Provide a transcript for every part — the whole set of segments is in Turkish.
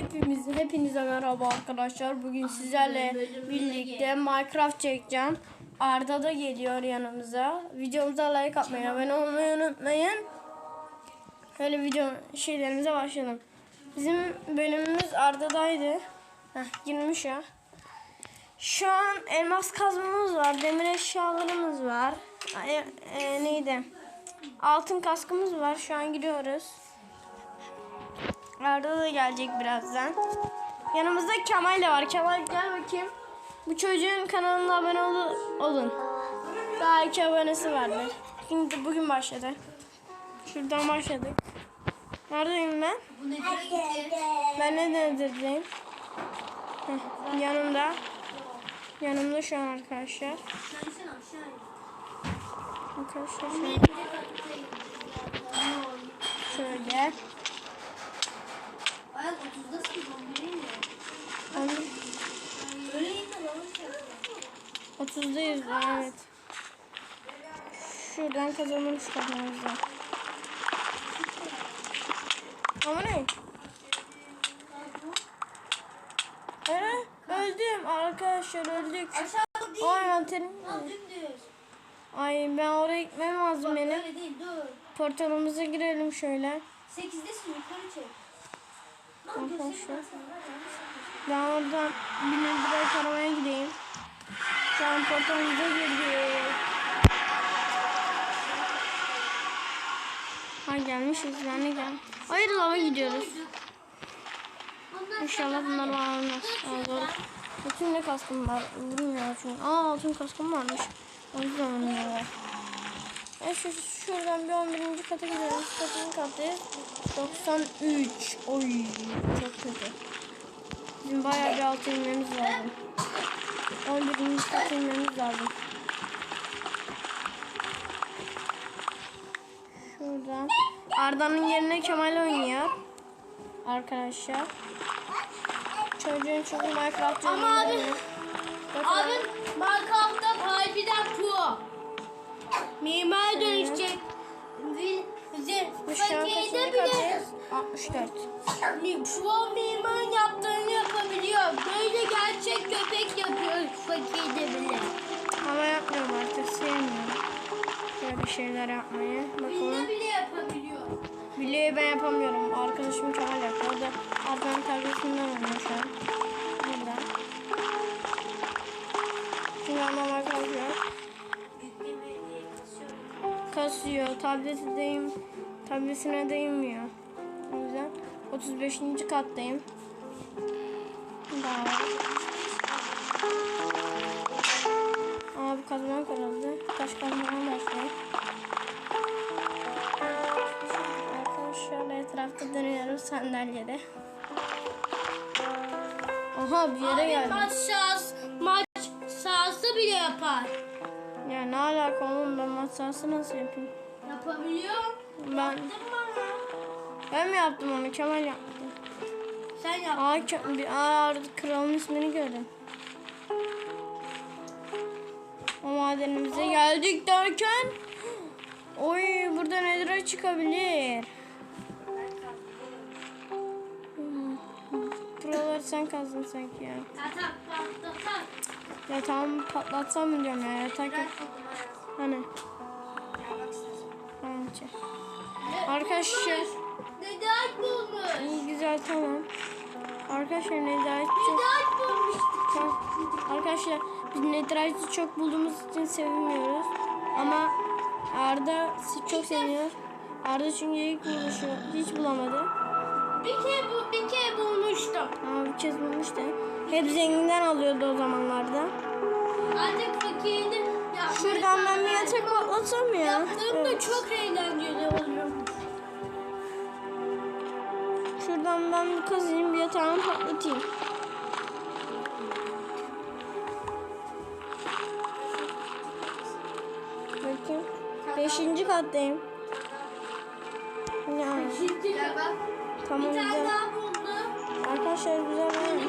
Hepimiz, hepinize merhaba arkadaşlar. Bugün sizlerle birlikte Minecraft çekeceğim. Arda da geliyor yanımıza. Videomuza like atmayı, abone olmayı unutmayın. Şöyle video şeylerimize başlayalım. Bizim bölümümüz Arda'daydı. Heh, girmiş ya. Şu an elmas kazmamız var, demir eşyalarımız var. Ay, e, neydi? Altın kaskımız var. Şu an gidiyoruz. Arda da gelecek birazdan. Yanımızda Kemal de var. Kemal gel bakayım. Bu çocuğun kanalına abone ol olun. Daha iki abonesi vardı. Şimdi bugün başladı. Şuradan başladık. Neredeyim ben? Ben ne? Heh, yanımda. Yanımda şu an arkadaşlar. Arkadaşlar kattayım. şöyle. Ayak 30'dasın zombilerin ya. Onu- Öyle inme baba. 30'dayız evet. Şuradan kazanırız kafamızdan. Ama ne? Ee, öldüm arkadaşlar öldük. Aşağı değil. Ay antenim. Ay ben oraya gitmem lazım Bak benim. öyle değil dur. Portalımıza girelim şöyle. 8'desin yukarı çek. Arkadaşlar. ben. Ben oradan binip direkt aramaya gideyim. Şu an portalımıza girdik. Ha gelmişiz yani gel. Hayır lava gidiyoruz. İnşallah bunlar bana doğru. Bütün ne kaskım var? Vurmuyor çünkü. Aa altın kaskım varmış. O yüzden vurmuyorlar. E şu, şuradan bir 11. kata gidiyoruz. Kaçıncı kattayız? 93. Oy çok kötü. Bizim bayağı bir altı inmemiz lazım. 11. kata inmemiz lazım. Şuradan. Arda'nın yerine Kemal oynuyor. Arkadaşlar. Çocuğun çünkü Minecraft Ama abi- oynuyor. Abi Pro. Mimar dönüşecek. Şu an fakirde bile kattayız? 64. mi- pro mimar yaptığını yapabiliyor. Böyle gerçek köpek yapıyor fakirde bile. Ama yapmıyorum artık sevmiyorum. Böyle şeyler yapmayı. Bakalım. Bile yapabiliyor. Bileği ben yapamıyorum. Arkadaşım. O da Arda'nın tabletinden oynuyor şu an. Kasıyor. Tableti deyim. Tabletine değmiyor. O yüzden 35. kattayım. Daha. Aa bu kazma kırıldı. Taş kazmaya başlayalım. Arkadaşlar etrafta dönüyoruz sandalyede. Aha bir yere Abi geldim. maç sahası, maç sahası bile yapar. Ya ne alaka oğlum ben maç sahası nasıl yapayım? Yapabiliyor. Ben Yaptın bana. ben mi yaptım onu Kemal yaptı. Sen yap. Aa, Ke- bir aa kralın ismini gördüm. O madenimize geldik derken Oy burada nedir çıkabilir. Hmm, Buraları sen kazdın sanki ya. Yatak patlatar. Ya tamam patlatsam mı diyorum ya yatak yok. Hani? Tamam çek. Arkadaşlar Neden bulmuş? iyi güzel tamam. Arkadaşlar Neda'yı çok Neden bulmuş? Tamam. Arkadaşlar biz Neda'yı çok bulduğumuz için sevinmiyoruz. Ama Arda çok seviniyor. Arda çünkü ilk buluşu hiç bulamadı. Bir kere bu bir kere bulmuştum. Ama bir kez bulmuştu. Hep zenginden alıyordu o zamanlarda. Artık fakirdim. Ya, Şuradan ben bir yatak patlatsam mı ya? Yaptığımda Evet. çok eğlenceli oluyor. Şuradan ben bir kazayım bir yatağımı patlatayım. Bakayım. Beşinci kattayım. Yani Şimdi bak. Tamam Bir tane daha buldum. Arkadaşlar güzel yani.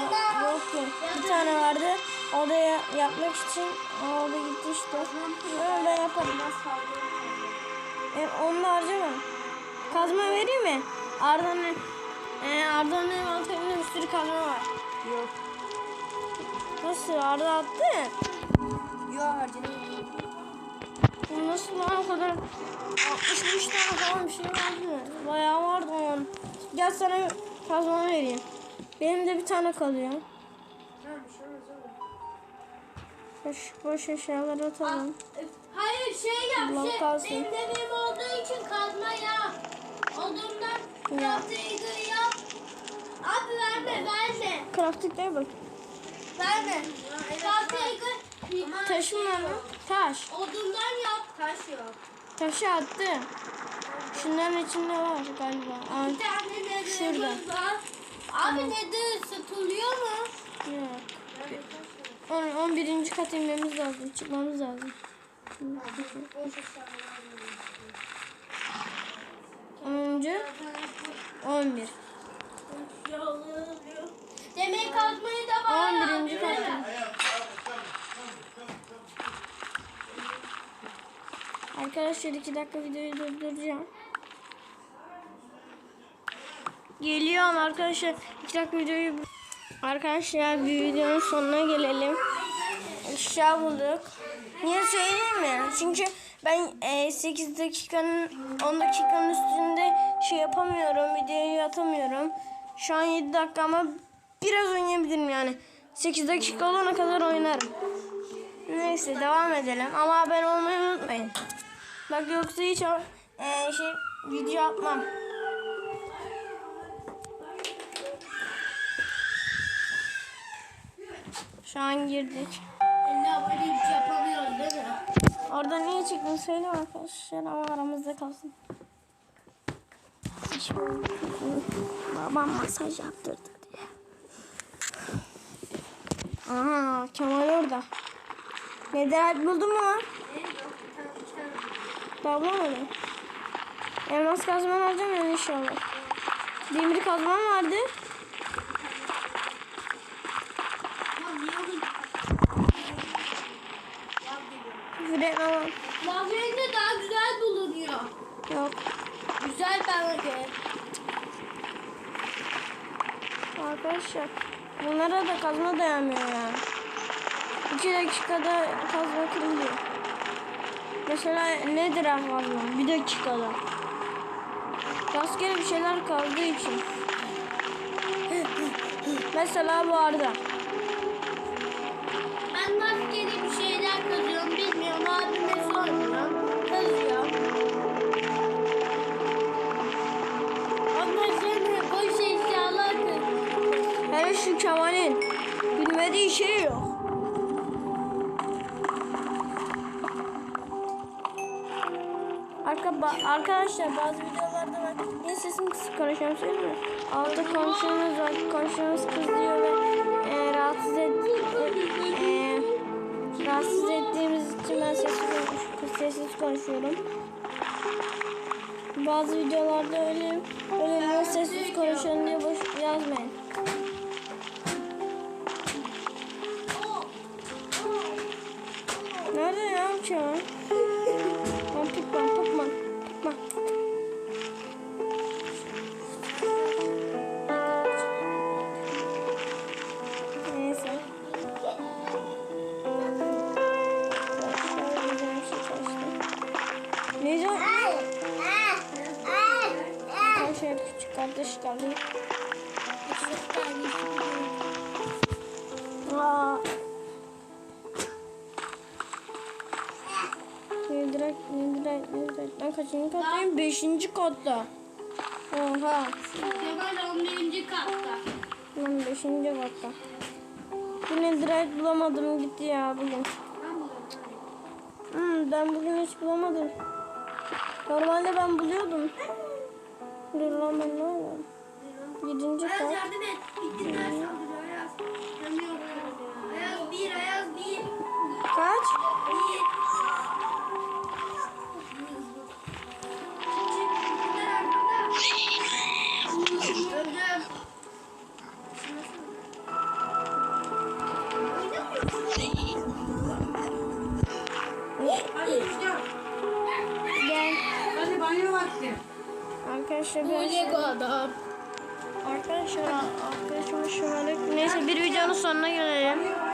Yok yok. Bir tane vardı. O da ya- yapmak için o da gitti işte. Ama ben yaparım. E, onu da harcama. Kazma vereyim mi? Arda'nın e, Arda'nın envanterinde bir sürü kazma var. Yok. Nasıl? Arda attı. Yok harcadım. Bu Nasıl lan o kadar? 65 tane falan bir şey vardı. Bayağı vardı onun. Gel sana kazma vereyim. Benim de bir tane kalıyor. Boş, boş eşyaları atalım. Hayır şey yap. Blok Şey, kalsın. benim olduğu için kazma yap. Odundan Ya. crafting'ı yap. Abi verme verme. Crafting'e bak. Verme. Crafting'ı Taşım var mı? Taş. odundan yap. Taş yok. Taşı attı. Şunların içinde var galiba. Aa, Bir tane nedir Şurada. var. Abi nedir satılıyor mu? yok. On, 11. kat inmemiz lazım. Çıkmamız lazım. 10. 11. Demek kazmayı da bana 11. kat. Arkadaşlar 2 dakika videoyu durduracağım. Geliyorum arkadaşlar. 2 dakika videoyu Arkadaşlar bir videonun sonuna gelelim. Eşya bulduk. Niye söyleyeyim mi? Çünkü ben e, 8 dakikanın 10 dakikanın üstünde şey yapamıyorum. Videoyu atamıyorum. Şu an 7 dakika ama biraz oynayabilirim yani. 8 dakika olana kadar oynarım. Neyse devam edelim. Ama abone olmayı unutmayın. Bak yoksa hiç o- e, şey video atmam. Şu an girdik. 50 abone hiç yapamıyoruz değil mi? Orada niye çıktın söyle arkadaşlar ama aramızda kalsın. Babam masaj yaptırdı diye. Aha Kemal orada. Neden buldun mu? Daha bulamadım. Elmas kazman alacağım yani inşallah. Demir kazmam vardı. Küfür etme lan. Lavyende daha güzel bulunuyor. Yok. Güzel bana göre. Arkadaşlar bunlara da kazma dayanmıyor yani. 2 dakikada kazma kırılıyor. Mesela nedir kazma? Bir dakikada. Rastgele bir şeyler kaldığı için. Mesela bu arada. Hele şu Kemal'in bilmediği şey yok. Arka, ba- arkadaşlar bazı videolarda ben niye sesim kısık konuşuyorum söyleyeyim mi? Altta komşumuz var. Komşumuz kızıyor ve e, rahatsız, et, e, e, rahatsız ettiğimiz için ben sessiz, sessiz konuşuyorum. Bazı videolarda öyle öyle sessiz konuşuyorum diye boş yazmayın. Netherite, Netherite, Netherite. Ben kaçıncı kattayım? Beşinci katta. Oha. Kemal 11. katta. Ben beşinci katta. Bu Netherite bulamadım gitti ya bugün. Hmm, ben bugün hiç bulamadım. Normalde ben buluyordum. Dur lan ben ne oldum? Yedinci kat. yardım et. Bitti ders Arkadaşlar Bu Lego adam. Arkadaşlar arkadaşım şöyle neyse bir videonun sonuna gelelim.